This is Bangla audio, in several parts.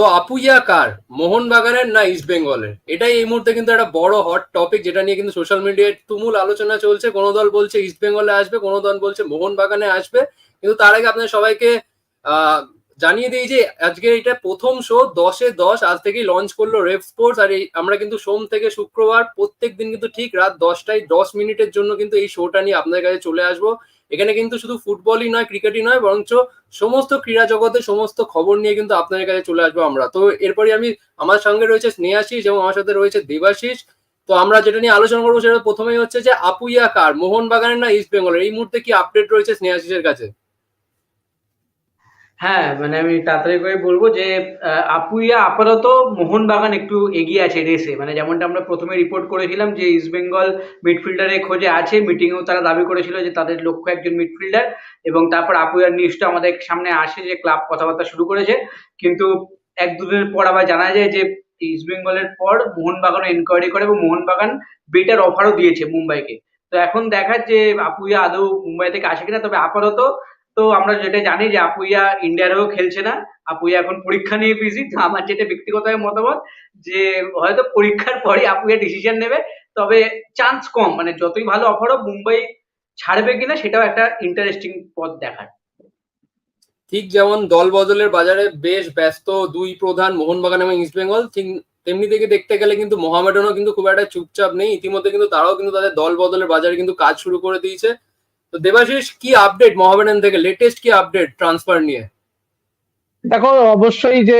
তো আপুইয়া কার? মোহনবাগানের না ইস্ট বেঙ্গলের এটাই এই মুহূর্তে কিন্তু একটা বড় হট টপিক যেটা নিয়ে কিন্তু সোশ্যাল মিডিয়ায় তুমুল আলোচনা চলছে। কোনো দল বলছে ইস্ট বেঙ্গলে আসবে, কোনো দল বলছে মোহনবাগানে আসবে। কিন্তু তার আগে আপনাদের সবাইকে জানিয়ে দিই যে আজকে এটা প্রথম শো দশে দশ, আজ থেকেই লঞ্চ করল রেফ স্পোর্টস আর এই, আমরা কিন্তু সোম থেকে শুক্রবার প্রত্যেক দিন কিন্তু ঠিক রাত দশটায় দশ মিনিটের জন্য কিন্তু এই শোটা নিয়ে আপনাদের কাছে চলে আসব। এখানে কিন্তু শুধু ফুটবলই নয়, ক্রিকেটই নয়, বরঞ্চ সমস্ত ক্রীড়া জগতে সমস্ত খবর নিয়ে কিন্তু আপনাদের কাছে চলে আসব আমরা। তো এরপরে আমি আমার সঙ্গে রয়েছে স্নেহাশিস এবং আমার সাথে রয়েছে দেবাশিস। তো আমরা যেটা নিয়ে আলোচনা করব সেটা প্রথমেই হচ্ছে যে আপুইয়া কার, মোহনবাগানের না ইস্ট বেঙ্গলের এই মুহূর্তে কি আপডেট রয়েছে স্নেহাশিসের কাছে? হ্যাঁ মানে আমি তাড়াতাড়ি করে বলব যে আপুইয়া আপাতত মোহনবাগান একটু এগিয়ে আছে রেসে মানে যেমনটা আমরা প্রথমে রিপোর্ট করেছিলাম যে ইস্ট বেঙ্গল মিডফিল্ডারের খোঁজে আছে মিটিংয়েও তারা দাবি করেছিল যে তাদের লক্ষ্য একজন মিডফিল্ডার এবং তারপর আপুইয়ার নিউজটা আমাদের সামনে আসে যে ক্লাব কথাবার্তা শুরু করেছে। কিন্তু এক দুদিনের পর আবার জানা যায় যে ইস্ট বেঙ্গলের পর মোহনবাগানও এনকোয়ারি করে এবং মোহনবাগান বেটার অফারও দিয়েছে মুম্বাইকে। তো এখন দেখার যে আপুইয়া আদৌ মুম্বাই থেকে আসে কিনা, তবে আপাতত তো আমরা যেটা জানি যে আপুইয়া ইন্ডিয়ার হয়েও খেলছে না, আপুইয়া এখন পরীক্ষা নিয়ে বিজি তো আমার যেটা ব্যক্তিগত মতামত যে হয়তো পরীক্ষার পরে আপুইয়া ডিসিশন নেবে, তবে চান্স কম মানে যতই ভালো অফার হোক, মুম্বাই ছাড়বে কিনা সেটাও একটা ইন্টারেস্টিং পথ দেখার। ঠিক যেমন দল বদলের বাজারে বেশ ব্যস্ত দুই প্রধান মোহনবাগান এবং ইস্ট বেঙ্গল, ঠিক তেমনি থেকে দেখতে গেলে কিন্তু মোহামেডানও কিন্তু খুব একটা চুপচাপ নেই, ইতিমধ্যে কিন্তু তারাও কিন্তু তাদের দল বদলের বাজারে কিন্তু কাজ শুরু করে দিয়েছে। তো দেবাশিস, কি আপডেট মোহামেডান থেকে? লেটেস্ট কি আপডেট ট্রান্সফার নিয়ে? দেখো, অবশ্যই যে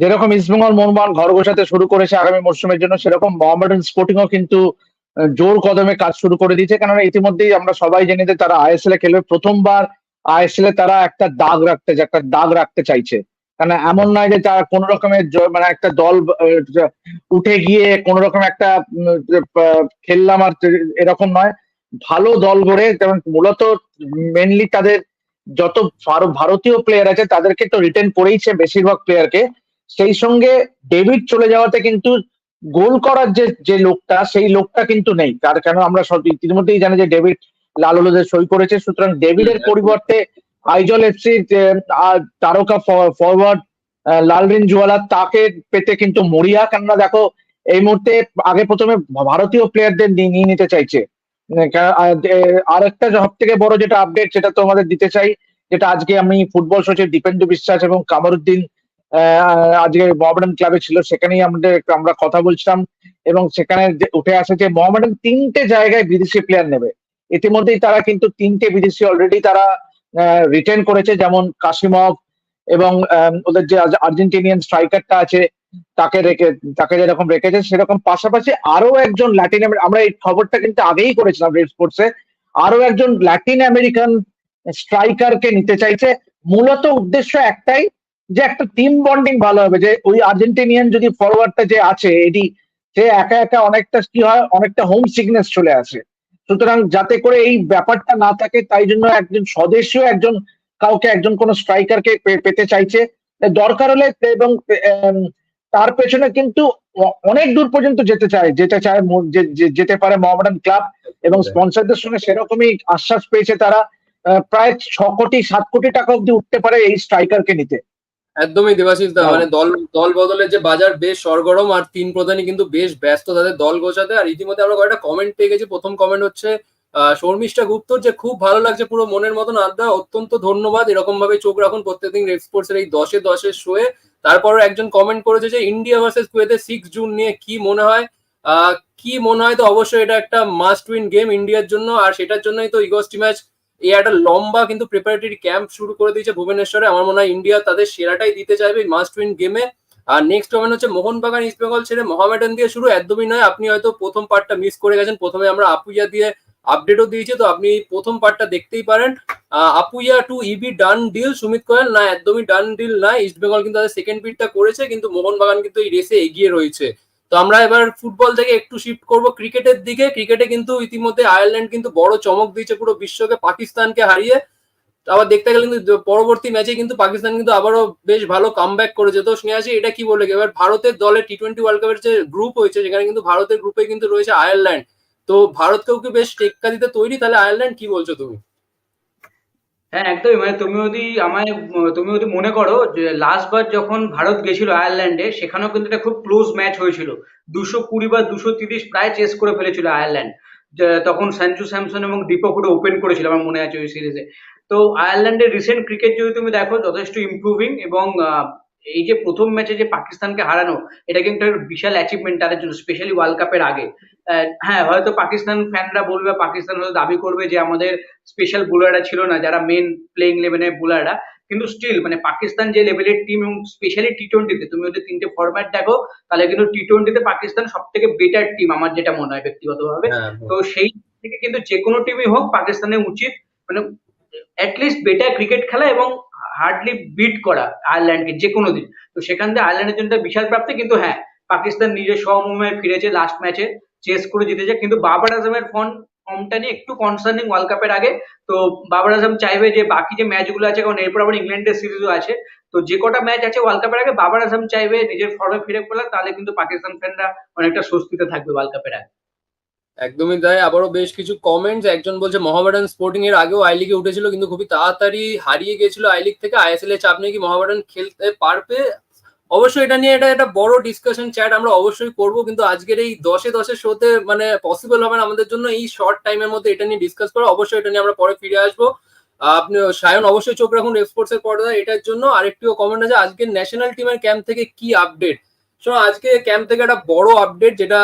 যেরকম ইস্টবেঙ্গল মোহনবাগান ঘর গোছাতে শুরু করেছে আগামী মরশুমের জন্য, সেরকম মোহামেডান স্পোর্টিংও কিন্তু জোর কদমে কাজ শুরু করে দিয়েছে। কেননা ইতিমধ্যেই আমরা সবাই জেনে যে তারা আইএসএল এ খেলবে। প্রথমবার আইএসএল এ তারা একটা দাগ রাখতে একটা দাগ রাখতে চাইছে। কারণ এমন নয় যে তারা কোন রকমের মানে একটা দল উঠে গিয়ে কোন রকম একটা খেললাম আর এরকম নয়। ভালো দল গড়ে, যেমন মূলত মেনলি তাদের যত ভার- ভারতীয় প্লেয়ার আছে, তাদেরকে তো রিটার্ন করেইছে বেশিরভাগ প্লেয়ারকে সেই সঙ্গে ডেভিড চলে যাওয়াতে কিন্তু গোল করার যে যে লোকটা, সেই লোকটা কিন্তু নেই। তার কেন আমরা ইতিমধ্যেই জানি যে ডেভিড লাল হলুদের সই করেছে। সুতরাং ডেভিডের পরিবর্তে আইজল এফসি তারকা ফরওয়ার্ড লালরিন জুয়ালা তাকে পেতে কিন্তু মরিয়া। কেননা দেখো, এই মুহূর্তে আগে প্রথমে ভারতীয় প্লেয়ারদের নিয়ে নিতে চাইছে। আর একটা সব থেকে বড় যেটা আপডেট সেটা তো আমাদের দিতে চাই, যেটা আজকে আমি ফুটবল সচিব দীপেন্দু বিশ্বাস এবং কামারুদ্দিন আজকে মোহামেডান ক্লাবে ছিল, সেখানেই আমাদের আমরা কথা বলছিলাম এবং সেখানে উঠে আসে যে মোহামেডান তিনটে জায়গায় বিদেশি প্লেয়ার নেবে। ইতিমধ্যেই তারা কিন্তু তিনটে বিদেশি অলরেডি তারা রিটেন করেছে, যেমন কাশিমভ এবং ওদের যে আর্জেন্টিনিয়ান স্ট্রাইকারটা আছে তাকে রেখে, তাকে যেরকম রেখেছে সেরকম পাশাপাশি আরও একজন ল্যাটিন আমেরি- এই খবরটা কিন্তু আগেই করেছিলাম রেড স্পোর্টসে আরও একজন ল্যাটিন আমেরিকান স্ট্রাইকারকে নিতে চাইছে। মূলত উদ্দেশ্য একটাই যে একটা টিম বন্ডিং ভালো হবে। যে ওই আর্জেন্টিনিয়ান যদি ফরওয়ার্ডটা যে আছে এটি সে একা একা অনেকটা কি হয়, অনেকটা হোম সিকনেস চলে আসে। সুতরাং যাতে করে এই ব্যাপারটা না থাকে, তাই জন্য একজন স্বদেশীয় একজন, কাউকে একজন কোন স্ট্রাইকারকে পেতে চাইছে। দরকার হলে এবং তার পেছনে কিন্তু অনেক দূর পর্যন্ত যেতে চায় যেতে চায় যেতে পারে মোহামেডান ক্লাব এবং স্পন্সরদের সঙ্গে সেরকমই আশ্বাস পেয়েছে তারা প্রায় ছ কোটি সাত কোটি টাকা অব্দি উঠতে পারে এই স্ট্রাইকারকে নিতে। একদমই দেবাশিস দা হ্যাঁ। মানে দল দল বদলের যে বাজার বেশ সরগরম আর তিন প্রধানই কিন্তু বেশ ব্যস্ত তাদের দল গোছাতে। আর ইতিমধ্যে আমরা কয়েকটা কমেন্ট পেয়ে গেছি। প্রথম কমেন্ট হচ্ছে শর্মিষ্ঠা গুপ্ত যে খুব ভালো লাগছে পুরো মনের মতন আড্ডা অত্যন্ত ধন্যবাদ। এরকম ভাবে চোখ রাখুন প্রত্যেকদিন রেড স্পোর্টস এর এই দশে দশে শোয়ে তারপর একজন কমেন্ট করেছে যে ইন্ডিয়া ভার্সেস কুয়েতে সিক্স জুন নিয়ে কি মনে হয়? কি মনে হয়? তো অবশ্যই এটা একটা মাস্ট উইন গেম ইন্ডিয়ার জন্য। আর সেটার জন্যই তো ইগোস্টি ম্যাচ এই একটা লম্বা কিন্তু প্রিপারেটরি ক্যাম্প শুরু করে দিয়েছে ভুবনেশ্বরে। আমার মনে হয় ইন্ডিয়া তাদের সেরাটাই দিতে চাইবে মাস্ট উইন গেমে আর নেক্সট কমেন্ট হচ্ছে মোহনবাগান ইস্ট বেঙ্গল ছেড়ে মোহামেডান দিয়ে শুরু। একদমই নয়, আপনি হয়তো প্রথম পার্টটা মিস করে গেছেন। প্রথমে আমরা আপুইয়া দিয়ে আপডেটও দিয়েছে, তো আপনি প্রথম পার্টটা দেখতেই পারেন। Apuia to EB done deal Sumit Koel, না, একদমই ডান ডিল না ইস্ট বেঙ্গল কিন্তু তাদের সেকেন্ড পিটটা করেছে, কিন্তু মোহনবাগান কিন্তু এই রেসে এগিয়ে রয়েছে। তো আমরা এবার ফুটবল থেকে একটু শিফট করব ক্রিকেটের দিকে। ক্রিকেটে কিন্তু ইতিমধ্যে আয়ারল্যান্ড কিন্তু বড় চমক দিয়েছে পুরো বিশ্বকে, পাকিস্তানকে হারিয়ে। আবার দেখতে গেলে কিন্তু পরবর্তী ম্যাচে কিন্তু পাকিস্তান কিন্তু আবারও বেশ ভালো কামব্যাক করেছে। তো স্নেহাসি এটা কি বলে? এবার ভারতের দলের টি টোয়েন্টি ওয়ার্ল্ড কাপের যে গ্রুপ হয়েছে, সেখানে কিন্তু ভারতের গ্রুপে কিন্তু রয়েছে আয়ারল্যান্ড তো ভারতকেও কি বেশ টেক্কা দিতে তৈরি? তাহলে আয়ারল্যান্ড কি বলছো তুমি? হ্যাঁ একদমই। মানে তুমি যদি আমায় তুমি যদি মনে করো যে লাস্ট বার যখন ভারত গেছিল আয়ারল্যান্ডে, সেখানেও কিন্তু একটা খুব ক্লোজ ম্যাচ হয়েছিল। দুশো কুড়ি বা দুশো তিরিশ প্রায় চেস করে ফেলেছিল আয়ারল্যান্ড। তখন সঞ্জু স্যামসন এবং দীপক হুডা ওপেন করেছিল, আমার মনে আছে ওই সিরিজে তো আয়ারল্যান্ডের রিসেন্ট ক্রিকেট যদি তুমি দেখো, যথেষ্ট ইমপ্রুভিং এবং এই যে প্রথম ম্যাচে যে পাকিস্তানকে হারানো এটা কিন্তু একটা বিশাল অ্যাচিভমেন্ট তাদের জন্য স্পেশালি ওয়ার্ল্ড কাপের আগে। হ্যাঁ হয়তো পাকিস্তান ফ্যানরা বলবে পাকিস্তান হয়তো দাবি করবে যে আমাদের স্পেশাল বোলাররা ছিল না যারা মেন প্লেইং ইলেভেনের বোলাররা কিন্তু স্টিল মানে পাকিস্তান যে লেভেলের টিম এবং স্পেশালি টি টোয়েন্টিতে তুমি যদি তিনটে ফরম্যাট দেখো তাহলে কিন্তু টি টোয়েন্টিতে পাকিস্তান সব থেকে বেটার টিম আমার যেটা মনে হয় ব্যক্তিগতভাবে। হ্যাঁ তো সেই থেকে কিন্তু যে কোনো টিমই হোক পাকিস্তানের উচিত মানে অ্যাটলিস্ট বেটার ক্রিকেট খেলা এবং হার্ডলি বিট করা আয়ারল্যান্ডকে যে কোনো দিন। তো সেখান থেকে আয়ারল্যান্ডের জন্য বিশাল প্রাপ্তি, কিন্তু হ্যাঁ পাকিস্তান নিজের সমময় ফিরেছে লাস্ট ম্যাচে চেস করে জিতেছে। কিন্তু বাবার আজমের ফর্ম ফর্মটা নিয়ে একটু কনসার্নিং ওয়ার্ল্ড কাপের আগে, তো বাবার আজম চাইবে যে বাকি যে ম্যাচগুলো আছে, কারণ এরপর আবার ইংল্যান্ডের সিরিজও আছে, তো যে কটা ম্যাচ আছে ওয়ার্ল্ড কাপের আগে বাবার আজম চাইবে নিজের ফর্মে ফিরে পড়লে তাহলে কিন্তু পাকিস্তান ফ্যানরা অনেকটা স্বস্তিতে থাকবে ওয়ার্ল্ড কাপের আগে। একদমই তাই। আবারও বেশ কিছু কমেন্টস একজন বলছে মোহামেডান স্পোর্টিং এর আগেও আই লিগে উঠেছিল, কিন্তু খুবই তাড়াতাড়ি হারিয়ে গেছিল আই লিগ থেকে। আইএসএল এর চাপ নিয়ে কি মোহামেডান খেলতে পারবে? অবশ্যই এটা নিয়ে এটা একটা বড় ডিসকাশন চ্যাট আমরা অবশ্যই করব, কিন্তু আজকের এই দশে দশে শোতে মানে পসিবল হবে না আমাদের জন্য। এই শর্ট টাইমের মধ্যে এটা নিয়ে ডিসকাস করা। অবশ্যই এটা নিয়ে আমরা পরে ফিরে আসব। আপনি সায়ন, অবশ্যই চোখ রাখুন এক্সপোর্টস এর পর্দায় এটার জন্য। আরেকটিও কমেন্ট আছে, আজকের ন্যাশনাল টিমের ক্যাম্প থেকে কি আপডেট শোনো আজকে ক্যাম্প থেকে একটা বড় আপডেট যেটা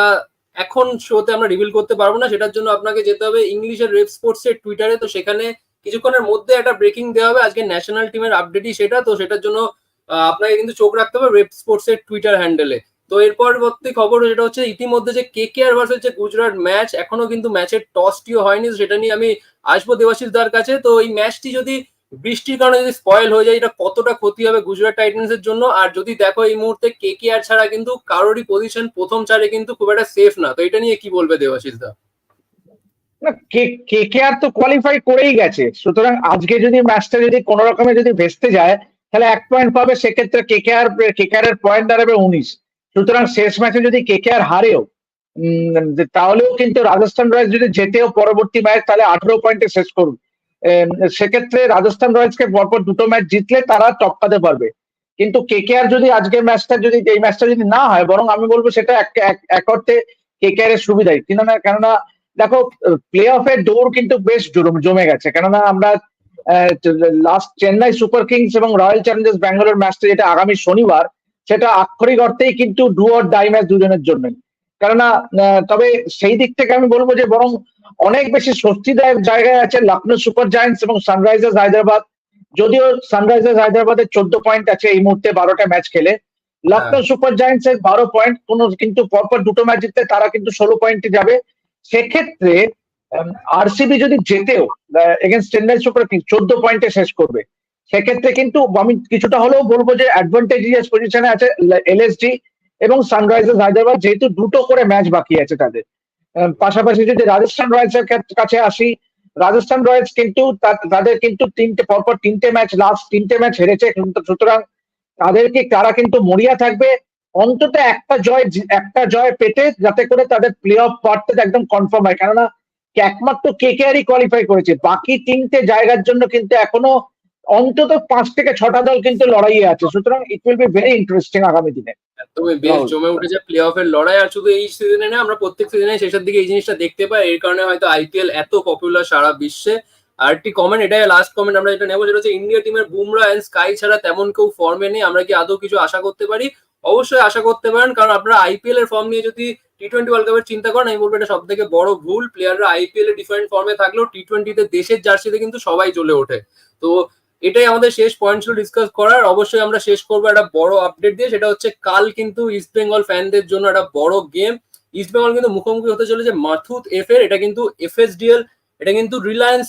এখন শোতে আমরা রিভিল করতে পারব না, সেটার জন্য আপনাকে যেতে হবে ইংলিশের রেপ স্পোর্টস এর টুইটারে তো সেখানে কিছুক্ষণের মধ্যে একটা ব্রেকিং দেওয়া হবে। আজকে ন্যাশনাল টিমের আপডেটই সেটা। তো সেটার জন্য আপনাকে কিন্তু চোখ রাখতে হবে রেপ স্পোর্টস এর টুইটার হ্যান্ডেলে তো এর পরবর্তী খবর যেটা হচ্ছে ইতিমধ্যে যে কে কে আর ভার্সেস যে গুজরাট ম্যাচ এখনও কিন্তু ম্যাচের টসটিও হয়নি। সেটা নিয়ে আমি আসব দেবাশিস দার কাছে। তো এই ম্যাচটি যদি বৃষ্টির কারণে যদি স্পয়েল হয়ে যায়, এটা কতটা ক্ষতি হবে গুজরাট টাইটান্স এর জন্য? আর যদি দেখো এই মুহূর্তে কে কে আর ছাড়া কিন্তু কারোরই পজিশন প্রথম চারে কিন্তু খুব একটা সেফ না। তো এটা নিয়ে কি বলবে দেবাশিস দা? কে কে আর তো কোয়ালিফাই করেই গেছে। সুতরাং আজকে যদি ম্যাচটা যদি কোনো রকমে যদি ভেস্তে যায়, তাহলে এক পয়েন্ট পাবে, সেক্ষেত্রে কে কে আর কে কে আর এর পয়েন্ট দাঁড়াবে উনিশ। সুতরাং শেষ ম্যাচে যদি কে কে আর হারেও তাহলেও কিন্তু রাজস্থান রয়্যালস যদি জেতেও পরবর্তী ম্যাচ তাহলে আঠারো পয়েন্টে শেষ করুন। সেক্ষেত্রে রাজস্থান রয়্যালসকে পরপর দুটো ম্যাচ জিতলে তারা টপকাতে পারবে। কিন্তু কে কে আর যদি আজকের ম্যাচটা যদি, এই ম্যাচটা যদি না হয়, বরং আমি বলব সেটা এক- অর্থে কে কে আর এর সুবিধাই। কেননা কেননা, দেখো প্লে অফের দৌড় কিন্তু বেশ জমে গেছে। কেননা, আমরা লাস্ট চেন্নাই সুপার কিংস এবং রয়্যাল চ্যালেঞ্জার্স ব্যাঙ্গালোর ম্যাচটা যেটা আগামী শনিবার, সেটা আক্ষরিক অর্থেই কিন্তু ডু অর ডাই ম্যাচ দুজনের জন্য কেননা তবে সেই দিক থেকে আমি বলব যে বরং অনেক বেশি স্বস্তিদায়ক জায়গায় আছে লখনৌ সুপার জায়ান্টস এবং সানরাইজার্স হায়দ্রাবাদ। যদিও সানরাইজার্স হায়দ্রাবাদের চোদ্দ পয়েন্ট আছে এই মুহূর্তে বারোটা ম্যাচ খেলে। লখনৌ সুপার জায়ান্টস এর বারো পয়েন্ট কোন কিন্তু পরপর দুটো ম্যাচ জিততে তারা কিন্তু ষোলো পয়েন্টে যাবে। সেক্ষেত্রে আরসিবি যদি জেতেও এগেনস্ট চেন্নাই সুপার কিংস চোদ্দ পয়েন্টে শেষ করবে। সেক্ষেত্রে কিন্তু আমি কিছুটা হলেও বলব যে অ্যাডভান্টেজিয়াস পজিশনে আছে এলএসডি এবং সানরাইজার্স হায়দ্রাবাদ যেহেতু দুটো করে ম্যাচ বাকি আছে তাদের। পাশাপাশি যদি রাজস্থান রয়্যালস এর কাছে আসি, রাজস্থান রয়্যালস কিন্তু তাদের কিন্তু তিনটে পরপর তিনটে ম্যাচ লাস্ট তিনটে ম্যাচ হেরেছে। সুতরাং তাদেরকে তারা কিন্তু মরিয়া থাকবে। অন্তত একটা জয় একটা জয় পেতে যাতে করে তাদের প্লে অফ পার্টটা একদম কনফার্ম হয়। কেননা একমাত্র কে কে আরই কোয়ালিফাই করেছে। বাকি তিনটে জায়গার জন্য কিন্তু এখনও অন্তত পাঁচ থেকে ছটা দল কিন্তু লড়াইয়ে আছে। সুতরাং it will be very interesting আগামী দিনে। একদমই বেশ জমে উঠেছে প্লে অফের লড়াই। আর শুধু এই সিজনে না আমরা প্রত্যেক সিজনে শেষের দিকে এই জিনিসটা দেখতে পাই। এর কারণে হয়তো আইপিএল এত পপুলার সারা বিশ্বে। আর একটি কমেন্ট এটাই লাস্ট কমেন্ট আমরা যেটা নেব সেটা হচ্ছে ইন্ডিয়া টিমের বুমরা এন্ড স্কাই ছাড়া তেমন কেউ ফর্মে নেই। আমরা কি আদৌ কিছু আশা করতে পারি? অবশ্যই আশা করতে পারেন। কারণ আপনারা আইপিএল এর ফর্ম নিয়ে যদি টি টোয়েন্টি ওয়ার্ল্ড কাপের চিন্তা করেন আমি বলব এটা সব থেকে বড় ভুল। প্লেয়াররা আইপিএল এ ডিফারেন্ট ফর্মে থাকলেও টি টোয়েন্টিতে দেশের জার্সিতে কিন্তু সবাই চলে ওঠে। তো এটাই আমাদের শেষ পয়েন্ট ছিল ডিসকাস করার। অবশ্যই আমরা শেষ করব একটা বড় আপডেট দিয়ে, সেটা হচ্ছে কাল কিন্তু ইস্ট বেঙ্গল ফ্যানদের জন্য একটা বড় গেম ইস্ট বেঙ্গল কিন্তু মুখোমুখি হতে চলেছে মাথুত এফ এর। এটা কিন্তু এফএসডিএল এটা কিন্তু রিলায়েন্স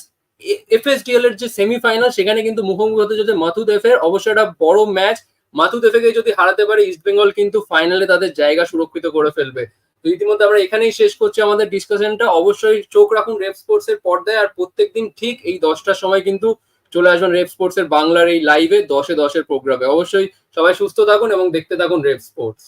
এফএসডিএল এর যে সেমিফাইনাল সেখানে কিন্তু মুখোমুখি হতে চলেছে মাথুত এফ এর। অবশ্যই একটা বড় ম্যাচ মাথুত এফ কে যদি হারাতে পারে ইস্ট বেঙ্গল কিন্তু ফাইনালে তাদের জায়গা সুরক্ষিত করে ফেলবে। তো ইতিমধ্যে আমরা এখানেই শেষ করছি আমাদের ডিসকাশনটা অবশ্যই চোখ রাখুন রেপ স্পোর্টস এর পর্দায়। আর প্রত্যেকদিন ঠিক এই দশটার সময় কিন্তু চলে আসবেন রেপ স্পোর্টস এর বাংলার এই লাইভে দশে দশের প্রোগ্রামে অবশ্যই সবাই সুস্থ থাকুন এবং দেখতে থাকুন রেপ স্পোর্টস